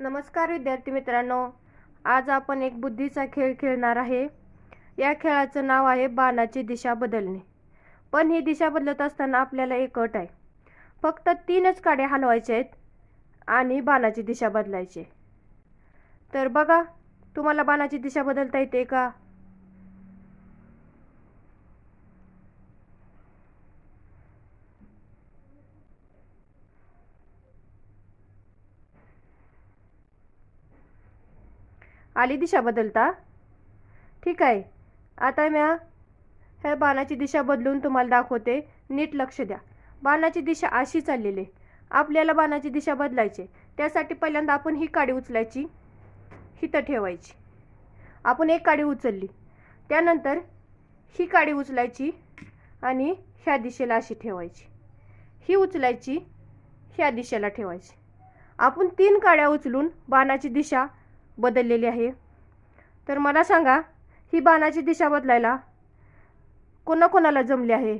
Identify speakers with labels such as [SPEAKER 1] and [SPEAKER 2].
[SPEAKER 1] नमस्कार विद्यार्थी मित्रांनो आज आपण एक बुद्धीचा खेळ खेळणार आहे. या खेळाचं नाव आहे बाणाची दिशा बदलणे. पण ही दिशा बदलत असताना आपल्याला एक अट आहे. फक्त तीनच काडे हलवायचे आहेत आणि बाणाची दिशा बदलायची आहे. तर बघा तुम्हाला बाणाची दिशा बदलता येते का? आली दिशा बदलता? ठीक आहे. आता म्या ह्या बाणाची दिशा बदलून तुम्हाला दाखवते. नीट लक्ष द्या. बाणाची दिशा अशी चाललेली आहे. आपल्याला बाणाची दिशा बदलायची आहे. त्यासाठी पहिल्यांदा आपण ही काडी उचलायची. हिथं ठेवायची. आपण एक काडी उचलली. त्यानंतर ही काडी उचलायची आणि ह्या दिशेला अशी ठेवायची. ही उचलायची ह्या दिशेला ठेवायची. आपण तीन काड्या उचलून बाणाची दिशा बदललेली आहे. तर मला सांगा ही बाणाची दिशा बदलायला कोणाकोणाला जमली आहे?